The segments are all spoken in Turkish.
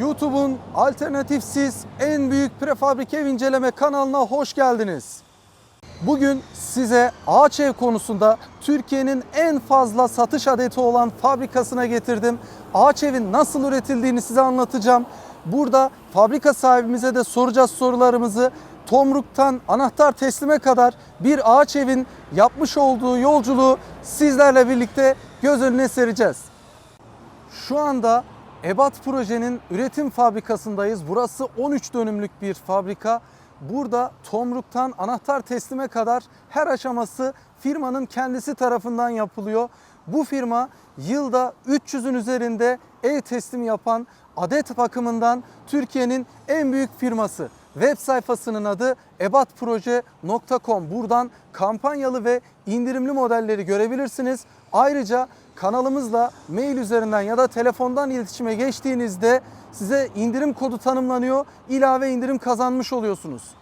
YouTube'un alternatifsiz en büyük prefabrike ev inceleme kanalına hoş geldiniz. Bugün size ağaç ev konusunda Türkiye'nin en fazla satış adeti olan fabrikasına getirdim. Ağaç evin nasıl üretildiğini size anlatacağım. Burada fabrika sahibimize de soracağız sorularımızı. Tomruk'tan anahtar teslime kadar bir ağaç evin yapmış olduğu yolculuğu sizlerle birlikte göz önüne sereceğiz. Şu anda Ebat Proje'nin üretim fabrikasındayız. Burası 13 dönümlük bir fabrika. Burada tomruktan anahtar teslime kadar her aşaması firmanın kendisi tarafından yapılıyor. Bu firma yılda 300'ün üzerinde ev teslimi yapan adet bakımından Türkiye'nin en büyük firması. Web sayfasının adı ebatproje.com. Buradan kampanyalı ve indirimli modelleri görebilirsiniz. Ayrıca kanalımızla mail üzerinden ya da telefondan iletişime geçtiğinizde size indirim kodu tanımlanıyor. İlave indirim kazanmış oluyorsunuz.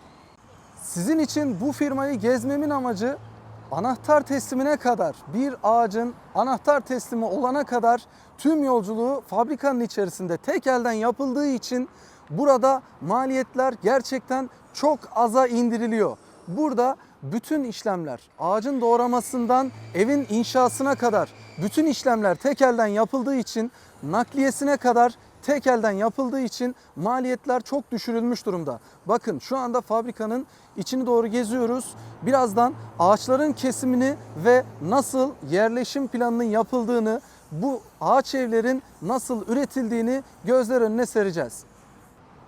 Sizin için bu firmayı gezmemin amacı anahtar teslimine kadar bir ağacın anahtar teslimi olana kadar tüm yolculuğu fabrikanın içerisinde tek elden yapıldığı için burada maliyetler gerçekten çok aza indiriliyor. Burada bütün işlemler ağacın doğramasından evin inşasına kadar bütün işlemler tek elden yapıldığı için nakliyesine kadar tek elden yapıldığı için maliyetler çok düşürülmüş durumda. Bakın şu anda fabrikanın içini doğru geziyoruz. Birazdan ağaçların kesimini ve nasıl yerleşim planının yapıldığını, bu ağaç evlerin nasıl üretildiğini gözler önüne sereceğiz.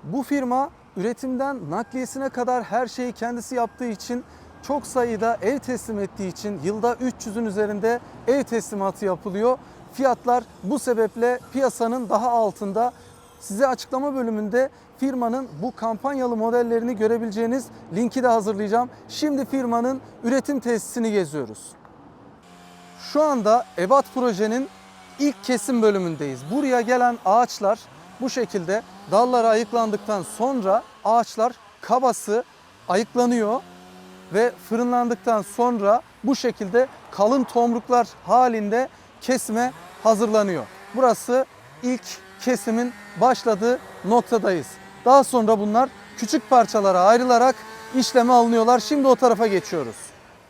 Bu firma üretimden nakliyesine kadar her şeyi kendisi yaptığı için çok sayıda ev teslim ettiği için yılda 300'ün üzerinde ev teslimatı yapılıyor. Fiyatlar bu sebeple piyasanın daha altında. Size açıklama bölümünde firmanın bu kampanyalı modellerini görebileceğiniz linki de hazırlayacağım. Şimdi firmanın üretim tesisini geziyoruz. Şu anda Ebat Proje'nin ilk kesim bölümündeyiz. Buraya gelen ağaçlar bu şekilde dalları ayıklandıktan sonra ağaçlar kabası ayıklanıyor ve fırınlandıktan sonra bu şekilde kalın tomruklar halinde kesime hazırlanıyor. Burası ilk kesimin başladığı noktadayız. Daha sonra bunlar küçük parçalara ayrılarak işleme alınıyorlar. Şimdi o tarafa geçiyoruz.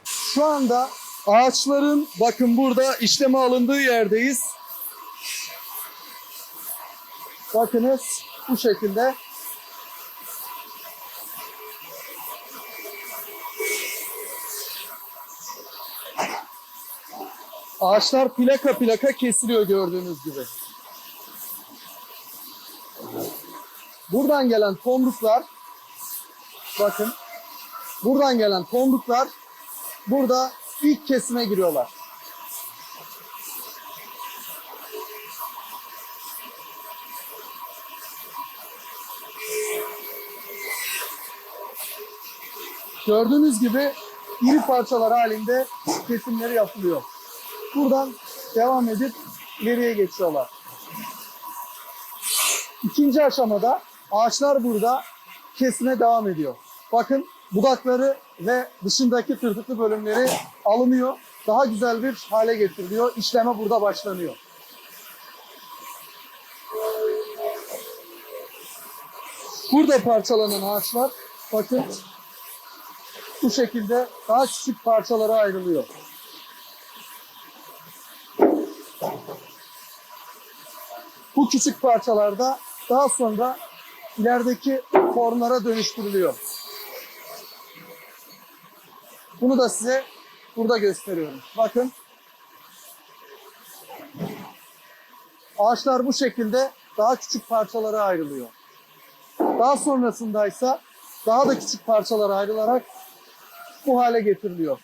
Şu anda ağaçların bakın burada işleme alındığı yerdeyiz. Bakınız bu şekilde Ağaçlar plaka plaka kesiliyor gördüğünüz gibi. Buradan gelen tomruklar bakın buradan gelen tomruklar burada ilk kesime giriyorlar. Gördüğünüz gibi iri parçalar halinde kesimleri yapılıyor. Buradan devam edip ileriye geçiyorlar. İkinci aşamada ağaçlar burada kesime devam ediyor. Bakın budakları ve dışındaki tırtıklı bölümleri alınıyor. Daha güzel bir hale getiriliyor. İşleme burada başlanıyor. Burada parçalanan ağaçlar bakın bu şekilde daha küçük parçalara ayrılıyor. Bu küçük parçalarda daha sonra ilerideki formlara dönüştürülüyor. Bunu da size burada gösteriyorum. Bakın. Ağaçlar bu şekilde daha küçük parçalara ayrılıyor. Daha sonrasında ise daha da küçük parçalara ayrılarak bu hale getiriliyor.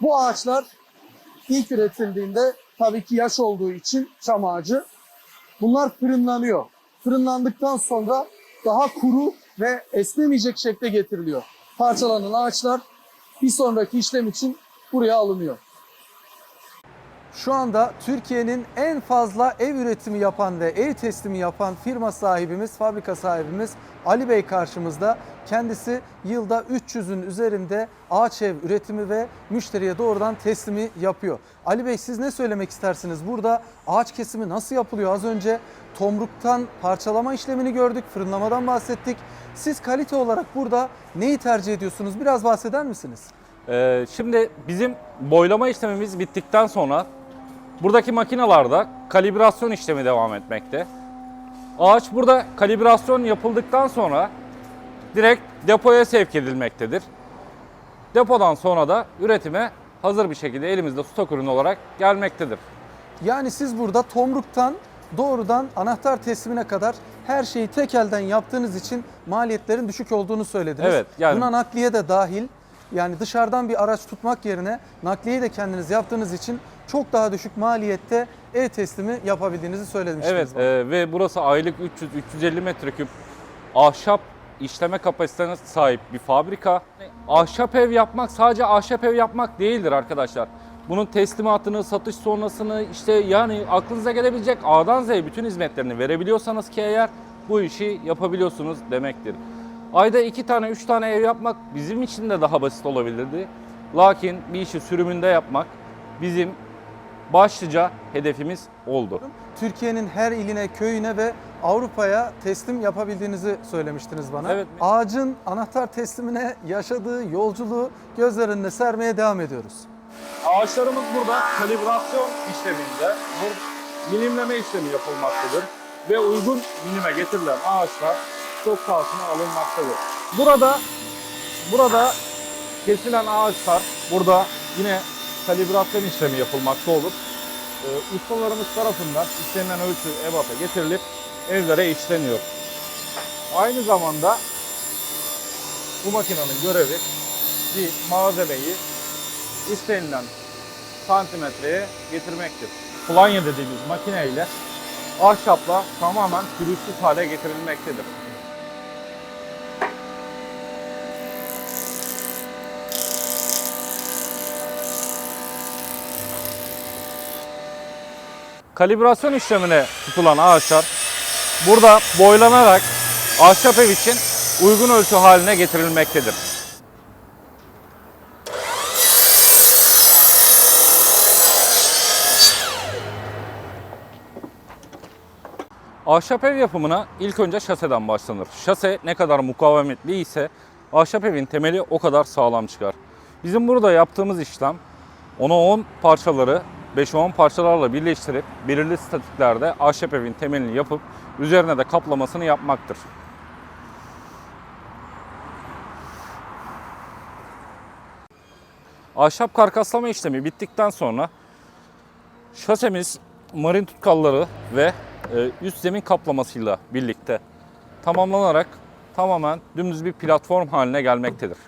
Bu ağaçlar ilk üretildiğinde tabii ki yaş olduğu için çam ağacı bunlar fırınlanıyor. Fırınlandıktan sonra daha kuru ve esnemeyecek şekle getiriliyor. Parçalanan ağaçlar bir sonraki işlem için buraya alınıyor. Şu anda Türkiye'nin en fazla ev üretimi yapan ve ev teslimi yapan firma sahibimiz, fabrika sahibimiz Ali Bey karşımızda. Kendisi yılda 300'ün üzerinde ağaç ev üretimi ve müşteriye doğrudan teslimi yapıyor. Ali Bey siz ne söylemek istersiniz? Burada ağaç kesimi nasıl yapılıyor? Az önce tomruktan parçalama işlemini gördük, fırınlamadan bahsettik. Siz kalite olarak burada neyi tercih ediyorsunuz? Biraz bahseder misiniz? Ee, şimdi bizim boylama işlemimiz bittikten sonra buradaki makinalarda kalibrasyon işlemi devam etmekte. Ağaç burada kalibrasyon yapıldıktan sonra direkt depoya sevk edilmektedir. Depodan sonra da üretime hazır bir şekilde elimizde stok ürün olarak gelmektedir. Yani siz burada tomruktan doğrudan anahtar teslimine kadar her şeyi tek elden yaptığınız için maliyetlerin düşük olduğunu söylediniz. Evet, yani- Buna nakliye de dahil. Yani dışarıdan bir araç tutmak yerine nakliyeyi de kendiniz yaptığınız için çok daha düşük maliyette ev teslimi yapabildiğinizi söylemiştiniz. Evet bana. e, ve burası aylık 300-350 metreküp ahşap işleme kapasitesine sahip bir fabrika. Ahşap ev yapmak sadece ahşap ev yapmak değildir arkadaşlar. Bunun teslimatını, satış sonrasını işte yani aklınıza gelebilecek A'dan Z'ye bütün hizmetlerini verebiliyorsanız ki eğer bu işi yapabiliyorsunuz demektir. Ayda iki tane, üç tane ev yapmak bizim için de daha basit olabilirdi. Lakin bir işi sürümünde yapmak bizim başlıca hedefimiz oldu. Türkiye'nin her iline, köyüne ve Avrupa'ya teslim yapabildiğinizi söylemiştiniz bana. Evet. Ağacın anahtar teslimine yaşadığı yolculuğu göz önüne sermeye devam ediyoruz. Ağaçlarımız burada kalibrasyon işleminde bu milimleme işlemi yapılmaktadır ve uygun milime getirilen ağaçlar stok sahasına alınmaktadır. Burada burada kesilen ağaçlar burada yine kalibrasyon işlemi yapılmakta olur. Ee, ustalarımız tarafından istenilen ölçü ebata getirilip evlere işleniyor. Aynı zamanda bu makinenin görevi bir malzemeyi istenilen santimetreye getirmektir. Planya dediğimiz makine ile ahşapla tamamen pürüzsüz hale getirilmektedir. Kalibrasyon işlemine tutulan ağaçlar burada boylanarak ahşap ev için uygun ölçü haline getirilmektedir. Ahşap ev yapımına ilk önce şaseden başlanır. Şase ne kadar mukavemetli ise ahşap evin temeli o kadar sağlam çıkar. Bizim burada yaptığımız işlem 10'a 10 parçaları 5'e 10 parçalarla birleştirip belirli statiklerde ahşap evin temelini yapıp üzerine de kaplamasını yapmaktır. Ahşap karkaslama işlemi bittikten sonra şasemiz marin tutkalları ve e, üst zemin kaplamasıyla birlikte tamamlanarak tamamen dümdüz bir platform haline gelmektedir.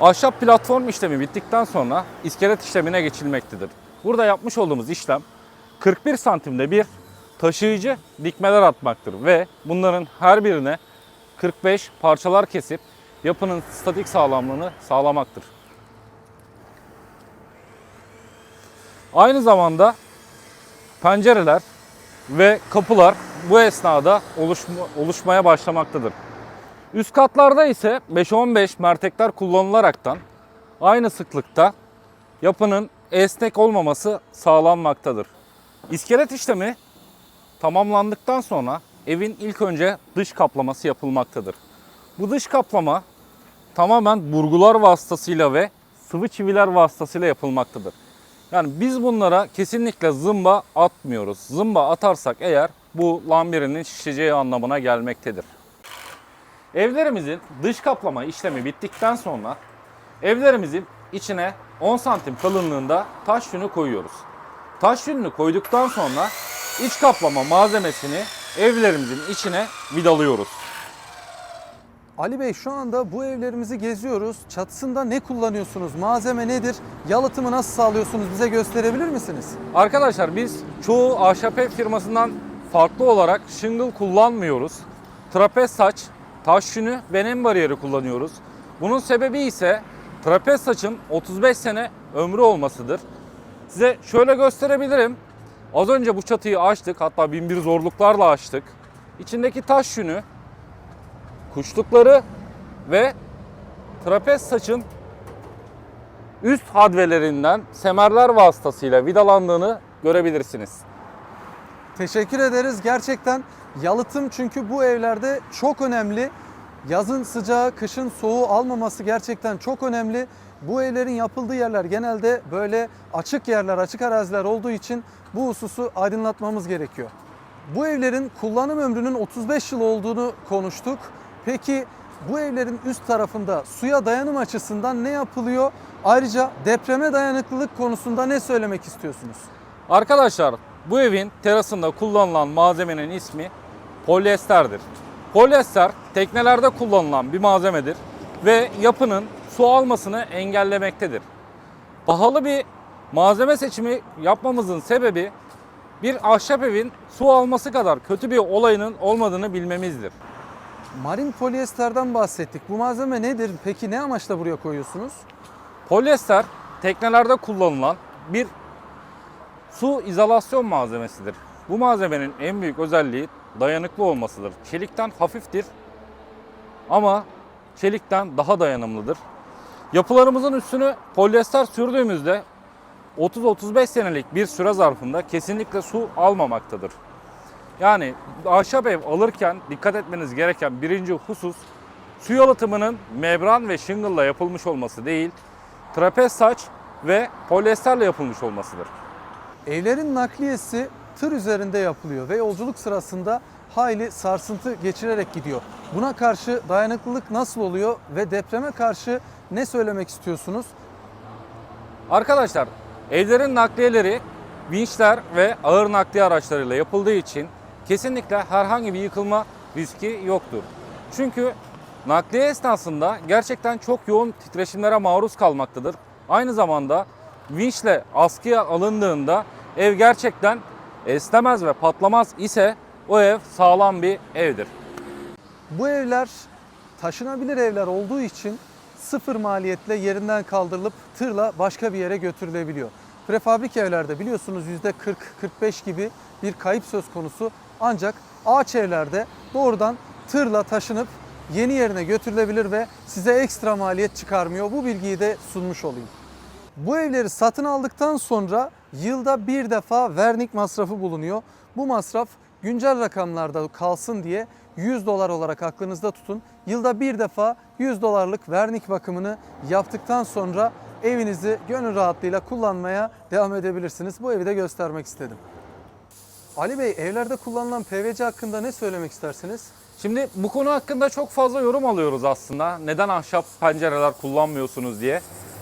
Ahşap platform işlemi bittikten sonra iskelet işlemine geçilmektedir. Burada yapmış olduğumuz işlem 41 santimde bir taşıyıcı dikmeler atmaktır ve bunların her birine 45 parçalar kesip yapının statik sağlamlığını sağlamaktır. Aynı zamanda pencereler ve kapılar bu esnada oluşma, oluşmaya başlamaktadır. Üst katlarda ise 5-15 mertekler kullanılaraktan aynı sıklıkta yapının esnek olmaması sağlanmaktadır. İskelet işlemi tamamlandıktan sonra evin ilk önce dış kaplaması yapılmaktadır. Bu dış kaplama tamamen burgular vasıtasıyla ve sıvı çiviler vasıtasıyla yapılmaktadır. Yani biz bunlara kesinlikle zımba atmıyoruz. Zımba atarsak eğer bu lambirenin şişeceği anlamına gelmektedir. Evlerimizin dış kaplama işlemi bittikten sonra evlerimizin içine 10 santim kalınlığında taş yünü koyuyoruz. Taş yününü koyduktan sonra iç kaplama malzemesini evlerimizin içine vidalıyoruz. Ali Bey şu anda bu evlerimizi geziyoruz. Çatısında ne kullanıyorsunuz? Malzeme nedir? Yalıtımı nasıl sağlıyorsunuz? Bize gösterebilir misiniz? Arkadaşlar biz çoğu ahşap ev firmasından farklı olarak shingle kullanmıyoruz. Trapez saç, taş yünü ve nem bariyeri kullanıyoruz. Bunun sebebi ise trapez saçın 35 sene ömrü olmasıdır. Size şöyle gösterebilirim. Az önce bu çatıyı açtık. Hatta bin bir zorluklarla açtık. İçindeki taş yünü, kuşlukları ve trapez saçın üst hadvelerinden semerler vasıtasıyla vidalandığını görebilirsiniz. Teşekkür ederiz. Gerçekten yalıtım çünkü bu evlerde çok önemli. Yazın sıcağı, kışın soğuğu almaması gerçekten çok önemli. Bu evlerin yapıldığı yerler genelde böyle açık yerler, açık araziler olduğu için bu hususu aydınlatmamız gerekiyor. Bu evlerin kullanım ömrünün 35 yıl olduğunu konuştuk. Peki bu evlerin üst tarafında suya dayanım açısından ne yapılıyor? Ayrıca depreme dayanıklılık konusunda ne söylemek istiyorsunuz? Arkadaşlar bu evin terasında kullanılan malzemenin ismi polyesterdir. Polyester teknelerde kullanılan bir malzemedir ve yapının su almasını engellemektedir. Pahalı bir malzeme seçimi yapmamızın sebebi bir ahşap evin su alması kadar kötü bir olayının olmadığını bilmemizdir. Marin polyesterden bahsettik. Bu malzeme nedir? Peki ne amaçla buraya koyuyorsunuz? Polyester teknelerde kullanılan bir su izolasyon malzemesidir. Bu malzemenin en büyük özelliği dayanıklı olmasıdır. Çelikten hafiftir ama çelikten daha dayanımlıdır. Yapılarımızın üstünü polyester sürdüğümüzde 30-35 senelik bir süre zarfında kesinlikle su almamaktadır. Yani ahşap ev alırken dikkat etmeniz gereken birinci husus su yalıtımının membran ve shingle ile yapılmış olması değil, trapez saç ve polyesterle yapılmış olmasıdır. Evlerin nakliyesi tır üzerinde yapılıyor ve yolculuk sırasında hayli sarsıntı geçirerek gidiyor. Buna karşı dayanıklılık nasıl oluyor ve depreme karşı ne söylemek istiyorsunuz? Arkadaşlar evlerin nakliyeleri vinçler ve ağır nakliye araçlarıyla yapıldığı için kesinlikle herhangi bir yıkılma riski yoktur. Çünkü nakliye esnasında gerçekten çok yoğun titreşimlere maruz kalmaktadır. Aynı zamanda vinçle askıya alındığında ev gerçekten esnemez ve patlamaz ise o ev sağlam bir evdir. Bu evler taşınabilir evler olduğu için sıfır maliyetle yerinden kaldırılıp tırla başka bir yere götürülebiliyor. Prefabrik evlerde biliyorsunuz %40-45 gibi bir kayıp söz konusu. Ancak ağaç evlerde doğrudan tırla taşınıp yeni yerine götürülebilir ve size ekstra maliyet çıkarmıyor. Bu bilgiyi de sunmuş olayım. Bu evleri satın aldıktan sonra yılda bir defa vernik masrafı bulunuyor. Bu masraf güncel rakamlarda kalsın diye 100 dolar olarak aklınızda tutun. Yılda bir defa 100 dolarlık vernik bakımını yaptıktan sonra evinizi gönül rahatlığıyla kullanmaya devam edebilirsiniz. Bu evi de göstermek istedim. Ali Bey evlerde kullanılan PVC hakkında ne söylemek istersiniz? Şimdi bu konu hakkında çok fazla yorum alıyoruz aslında. Neden ahşap pencereler kullanmıyorsunuz diye.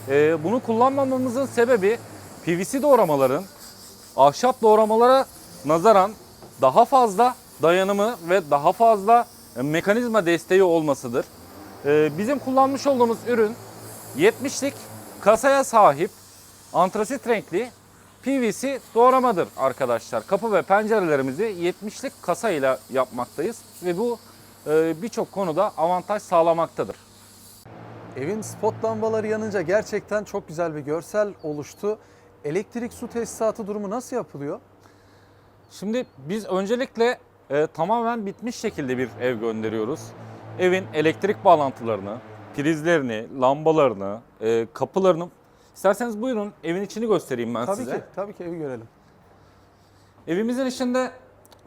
Ee, bunu kullanmamamızın sebebi PVC doğramaların ahşap doğramalara nazaran daha fazla dayanımı ve daha fazla e, mekanizma desteği olmasıdır. Ee, bizim kullanmış olduğumuz ürün 70'lik kasaya sahip antrasit renkli PVC doğramadır arkadaşlar. Kapı ve pencerelerimizi 70'lik kasayla yapmaktayız ve bu e, birçok konuda avantaj sağlamaktadır. Evin spot lambaları yanınca gerçekten çok güzel bir görsel oluştu. Elektrik su tesisatı durumu nasıl yapılıyor? Şimdi biz öncelikle e, tamamen bitmiş şekilde bir ev gönderiyoruz. Evin elektrik bağlantılarını, prizlerini, lambalarını, e, kapılarını İsterseniz buyurun evin içini göstereyim ben tabii size. ki, tabii ki evi görelim. Evimizin içinde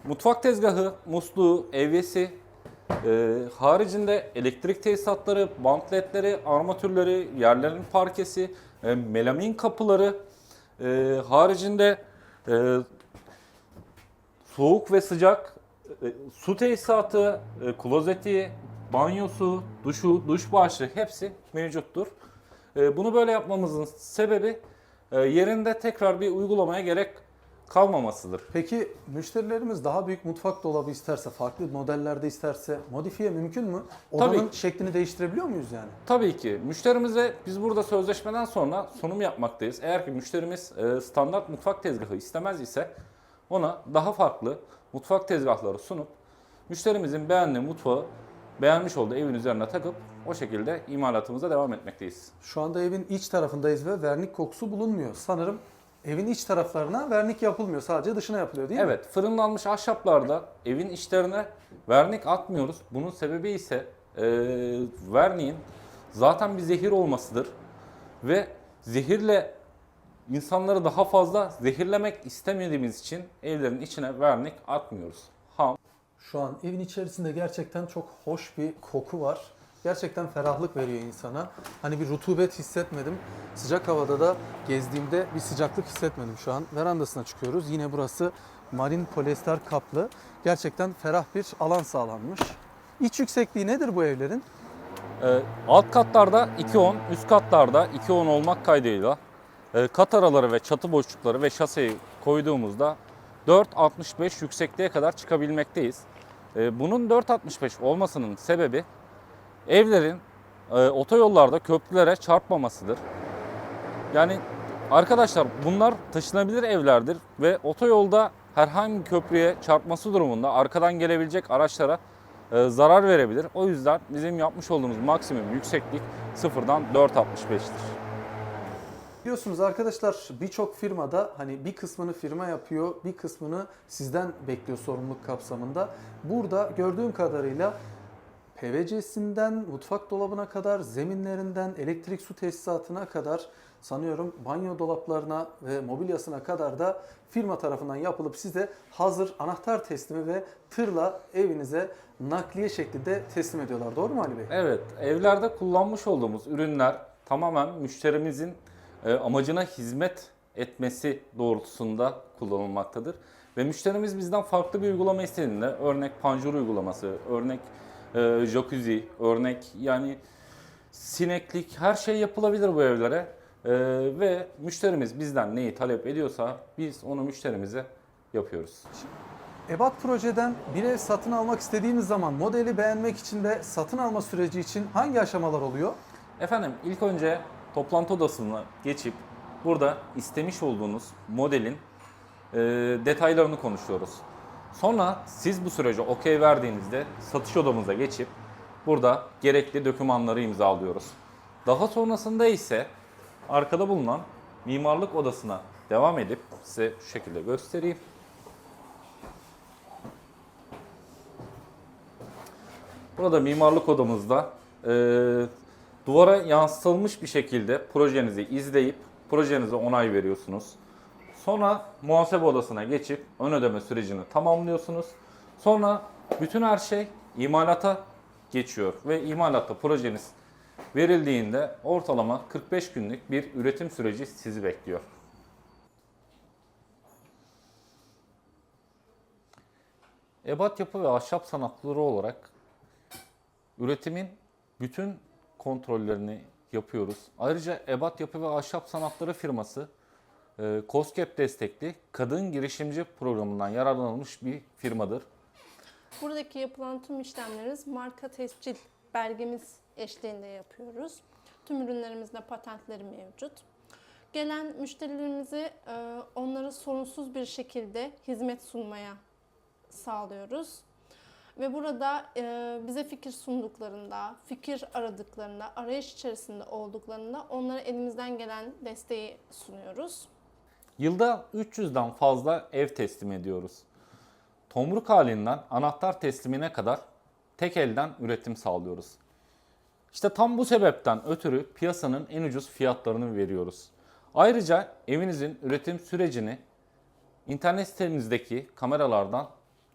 mutfak tezgahı, musluğu, evyesi, e, haricinde elektrik tesisatları, bant ledleri, armatürleri, yerlerin parkesi, e, melamin kapıları, e, haricinde e, soğuk ve sıcak e, su tesisatı, e, klozeti, banyosu, duşu, duş başlığı hepsi mevcuttur. E, bunu böyle yapmamızın sebebi e, yerinde tekrar bir uygulamaya gerek kalmamasıdır. Peki müşterilerimiz daha büyük mutfak dolabı isterse, farklı modellerde isterse modifiye mümkün mü? Odanın Tabii. şeklini değiştirebiliyor muyuz yani? Tabii ki müşterimize biz burada sözleşmeden sonra sunum yapmaktayız. Eğer ki müşterimiz e, standart mutfak tezgahı istemez ise ona daha farklı mutfak tezgahları sunup müşterimizin beğendiği mutfağı beğenmiş olduğu evin üzerine takıp o şekilde imalatımıza devam etmekteyiz. Şu anda evin iç tarafındayız ve vernik kokusu bulunmuyor. Sanırım evin iç taraflarına vernik yapılmıyor. Sadece dışına yapılıyor değil mi? Evet, fırınlanmış ahşaplarda evin içlerine vernik atmıyoruz. Bunun sebebi ise e, verniğin zaten bir zehir olmasıdır. Ve zehirle insanları daha fazla zehirlemek istemediğimiz için evlerin içine vernik atmıyoruz. Ham. Şu an evin içerisinde gerçekten çok hoş bir koku var. Gerçekten ferahlık veriyor insana. Hani bir rutubet hissetmedim. Sıcak havada da gezdiğimde bir sıcaklık hissetmedim şu an. Verandasına çıkıyoruz. Yine burası marin polyester kaplı. Gerçekten ferah bir alan sağlanmış. İç yüksekliği nedir bu evlerin? E, alt katlarda 2.10, üst katlarda 2.10 olmak kaydıyla e, kat araları ve çatı boşlukları ve şaseyi koyduğumuzda 4.65 yüksekliğe kadar çıkabilmekteyiz. E, bunun 4.65 olmasının sebebi evlerin e, otoyollarda köprülere çarpmamasıdır. Yani arkadaşlar bunlar taşınabilir evlerdir ve otoyolda herhangi bir köprüye çarpması durumunda arkadan gelebilecek araçlara e, zarar verebilir. O yüzden bizim yapmış olduğumuz maksimum yükseklik sıfırdan 4.65'tir. Biliyorsunuz arkadaşlar birçok firmada hani bir kısmını firma yapıyor, bir kısmını sizden bekliyor sorumluluk kapsamında. Burada gördüğüm kadarıyla PVC'sinden mutfak dolabına kadar, zeminlerinden elektrik su tesisatına kadar sanıyorum banyo dolaplarına ve mobilyasına kadar da firma tarafından yapılıp size hazır anahtar teslimi ve tırla evinize nakliye şeklinde teslim ediyorlar. Doğru mu Ali Bey? Evet, evlerde kullanmış olduğumuz ürünler tamamen müşterimizin e, amacına hizmet etmesi doğrultusunda kullanılmaktadır. Ve müşterimiz bizden farklı bir uygulama istediğinde, örnek panjur uygulaması, örnek e, jacuzzi, örnek yani sineklik her şey yapılabilir bu evlere. E, ve müşterimiz bizden neyi talep ediyorsa biz onu müşterimize yapıyoruz. Ebat Proje'den bir ev satın almak istediğimiz zaman modeli beğenmek için de satın alma süreci için hangi aşamalar oluyor? Efendim ilk önce toplantı odasına geçip burada istemiş olduğunuz modelin e, detaylarını konuşuyoruz. Sonra siz bu sürece okey verdiğinizde satış odamıza geçip burada gerekli dokümanları imzalıyoruz. Daha sonrasında ise arkada bulunan mimarlık odasına devam edip size şu şekilde göstereyim. Burada mimarlık odamızda e, duvara yansıtılmış bir şekilde projenizi izleyip projenize onay veriyorsunuz. Sonra muhasebe odasına geçip ön ödeme sürecini tamamlıyorsunuz. Sonra bütün her şey imalata geçiyor ve imalatta projeniz verildiğinde ortalama 45 günlük bir üretim süreci sizi bekliyor. Ebat yapı ve ahşap sanatları olarak üretimin bütün kontrollerini yapıyoruz. Ayrıca Ebat Yapı ve Ahşap Sanatları firması e, destekli kadın girişimci programından yararlanılmış bir firmadır. Buradaki yapılan tüm işlemlerimiz marka tescil belgemiz eşliğinde yapıyoruz. Tüm ürünlerimizde patentleri mevcut. Gelen müşterilerimizi e, onlara sorunsuz bir şekilde hizmet sunmaya sağlıyoruz. Ve burada e, bize fikir sunduklarında, fikir aradıklarında, arayış içerisinde olduklarında onlara elimizden gelen desteği sunuyoruz. Yılda 300'den fazla ev teslim ediyoruz. Tomruk halinden anahtar teslimine kadar tek elden üretim sağlıyoruz. İşte tam bu sebepten ötürü piyasanın en ucuz fiyatlarını veriyoruz. Ayrıca evinizin üretim sürecini internet sitemizdeki kameralardan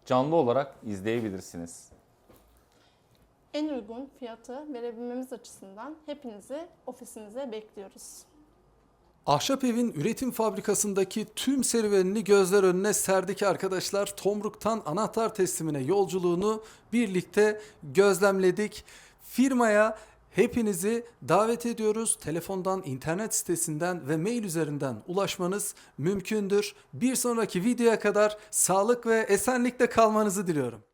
canlı olarak izleyebilirsiniz. En uygun fiyatı verebilmemiz açısından hepinizi ofisimize bekliyoruz. Ahşap Evin üretim fabrikasındaki tüm serüvenini gözler önüne serdik arkadaşlar. Tomruk'tan anahtar teslimine yolculuğunu birlikte gözlemledik. Firmaya hepinizi davet ediyoruz. Telefondan, internet sitesinden ve mail üzerinden ulaşmanız mümkündür. Bir sonraki videoya kadar sağlık ve esenlikle kalmanızı diliyorum.